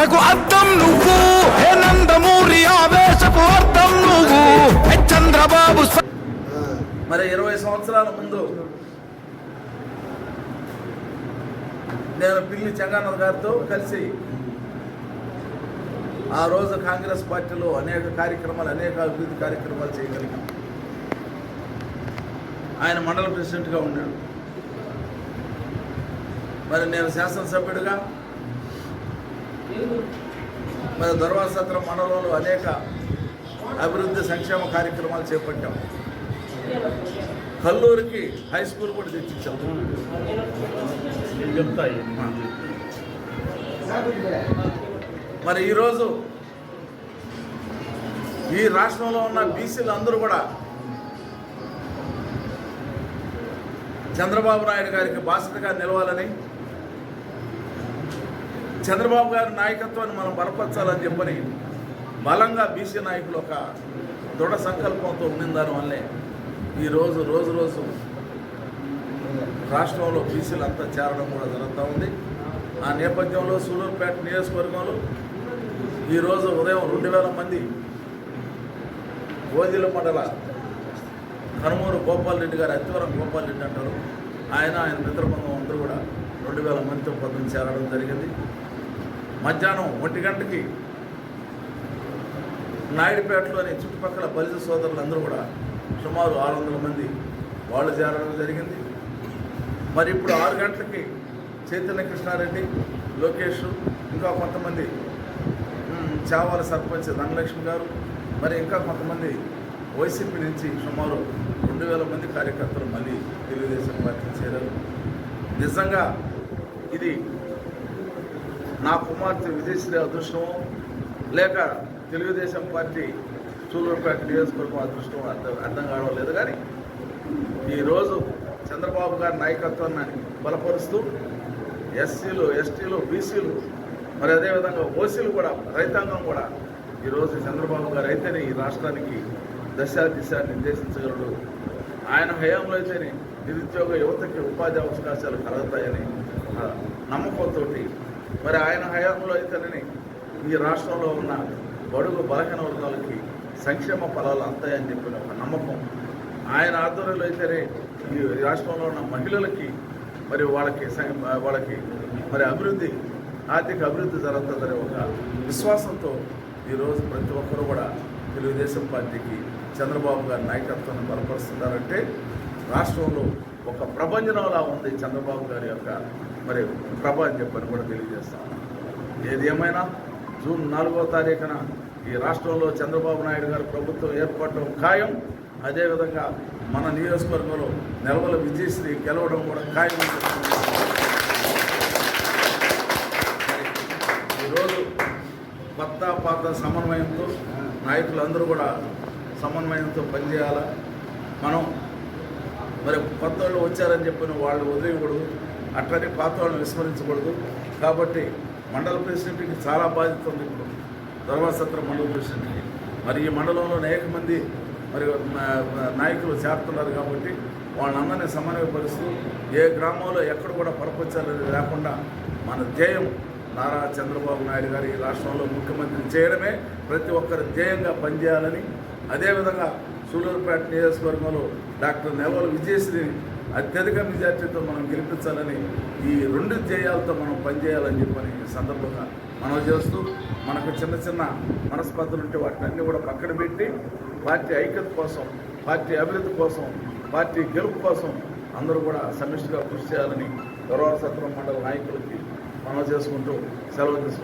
స్వర్ణాంధ్రకు అర్థం నువ్వు. హే నందమూరి ఆవేశపు అర్థం నువ్వు. హే చంద్రబాబు మరి ఇరవై సంవత్సరాల ముందు నేను పిల్లి చెంగానంద్ గారితో కలిసి ఆ రోజు కాంగ్రెస్ పార్టీలో అనేక కార్యక్రమాలు అనేక అభివృద్ధి కార్యక్రమాలు చేయగలిగాం. ఆయన మండల ప్రెసిడెంట్గా ఉన్నాడు. మరి నేను శాసనసభ్యుడిగా మరి దుర్వాసత్ర మండలంలో అనేక అభివృద్ధి సంక్షేమ కార్యక్రమాలు చేపట్టాం. కల్లూరికి హై స్కూల్ కూడా తెచ్చిచ్చాం. మరి ఈరోజు ఈ రాష్ట్రంలో ఉన్న బీసీలు అందరూ కూడా చంద్రబాబు నాయుడు గారికి బాసటగా నిలవాలని చంద్రబాబు గారి నాయకత్వాన్ని మనం బలపరచాలని చెప్పని బలంగా బీసీ నాయకులు ఒక దృఢ సంకల్పంతో ఉండిన దానివల్లే ఈరోజు రోజు రోజు రాష్ట్రంలో బీసీలు అంతా చేరడం కూడా జరుగుతూ ఉంది. ఆ నేపథ్యంలో సూలూరుపేట నియోజకవర్గంలో ఈరోజు ఉదయం రెండు వేల మంది ఓజిల మండల కనుమూరు గోపాల్ రెడ్డి గారు అత్తివరం గోపాల్ రెడ్డి అంటారు. ఆయన ఆయన మిత్రబృందం అందరూ కూడా రెండు వేల మందితో పొద్దున్న చేరడం జరిగింది. మధ్యాహ్నం ఒంటి గంటకి నాయుడుపేటలోని చుట్టుపక్కల బలిజ సోదరులందరూ కూడా సుమారు ఆరు వందల మంది వాళ్ళు చేరడం జరిగింది. మరి ఇప్పుడు ఆరు గంటలకి చైతన్య కృష్ణారెడ్డి లోకేష్ ఇంకా కొంతమంది చావాల సర్పంచ్ ధనలక్ష్మి గారు మరి ఇంకా కొంతమంది వైసీపీ నుంచి సుమారు రెండు వేల మంది కార్యకర్తలు మళ్ళీ తెలుగుదేశం పార్టీ చేరారు. నిజంగా ఇది నా కుమార్తె విజయశ్రీ అదృష్టమో లేక తెలుగుదేశం పార్టీ సూలూరుపేట నియోజకవర్గం అదృష్టం అర్థం అర్థం కావడం లేదు కానీ ఈరోజు చంద్రబాబు గారి నాయకత్వాన్ని బలపరుస్తూ ఎస్సీలు ఎస్టీలు బీసీలు మరి అదేవిధంగా ఓసీలు కూడా రైతాంగం కూడా ఈరోజు చంద్రబాబు గారు అయితేనే ఈ రాష్ట్రానికి దశ దిశ నిర్దేశించగలడు. ఆయన హయాంలో అయితేనే నిరుద్యోగ యువతకి ఉపాధి అవకాశాలు కలుగుతాయని నమ్మకంతో మరి ఆయన హయాంలో అయితేనే ఈ రాష్ట్రంలో ఉన్న బడుగు బలహీన వర్గాలకి సంక్షేమ ఫలాలు అంతాయని చెప్పిన ఒక నమ్మకం. ఆయన ఆధ్వర్యంలో అయితేనే ఈ రాష్ట్రంలో ఉన్న మహిళలకి మరి వాళ్ళకి వాళ్ళకి మరి అభివృద్ధి ఆర్థిక అభివృద్ధి జరుగుతుందనే ఒక విశ్వాసంతో ఈరోజు ప్రతి ఒక్కరూ కూడా తెలుగుదేశం పార్టీకి చంద్రబాబు గారి నాయకత్వాన్ని బలపరుస్తున్నారంటే రాష్ట్రంలో ఒక ప్రభంజనంలా ఉంది చంద్రబాబు గారి యొక్క మరి ప్రభ అని చెప్పని కూడా తెలియజేస్తాం. ఏది ఏమైనా జూన్ నాలుగో తారీఖున ఈ రాష్ట్రంలో చంద్రబాబు నాయుడు గారు ప్రభుత్వం ఏర్పడటం ఖాయం. అదేవిధంగా మన నియోజకవర్గంలో నెలవల విజయశ్రీ గెలవడం కూడా ఖాయం ఈరోజు కొత్త పాత సమన్వయంతో నాయకులందరూ కూడా సమన్వయంతో పనిచేయాలా? మనం మరి కొత్త వాళ్ళు వచ్చారని చెప్పిన వాళ్ళు వదిలేయకూడదు. అట్లనే పాత వాళ్ళని విస్మరించకూడదు. కాబట్టి మండల ప్రెసిడెంట్కి చాలా బాధ్యత ఉంది ఇప్పుడు. ధర్మసత్ర మండల ప్రెసిడెంట్కి. మరి ఈ మండలంలో అనేక మంది మరి నాయకులు చేరుతున్నారు కాబట్టి వాళ్ళందరినీ సమన్వయపరుస్తూ ఏ గ్రామంలో ఎక్కడ కూడా పరపచ్చాలని లేకుండా మన ధ్యేయం నారా చంద్రబాబు నాయుడు గారు ఈ రాష్ట్రంలో ముఖ్యమంత్రి చేయడమే. ప్రతి ఒక్కరి ధ్యేయంగా పనిచేయాలని అదేవిధంగా సూళ్ళూరుపేట నియోజకవర్గంలో డాక్టర్ నెవల విజయశ్రీని అత్యధిక మెజార్టీతో మనం గెలిపించాలని ఈ రెండు ధ్యేయాలతో మనం పనిచేయాలని చెప్పని సందర్భంగా మనం చేస్తూ మనకు చిన్న చిన్న మనస్పర్ధలు ఉంటే వాటిని అన్ని కూడా పక్కన పెట్టి పార్టీ ఐక్యత కోసం పార్టీ అభివృద్ధి కోసం పార్టీ గెలుపు కోసం అందరూ కూడా సమిష్టిగా కృషి చేయాలని గౌరవ సత్రం మండల నాయకులకి మనం చేసుకుంటూ సెలవు తీసుకుంటాం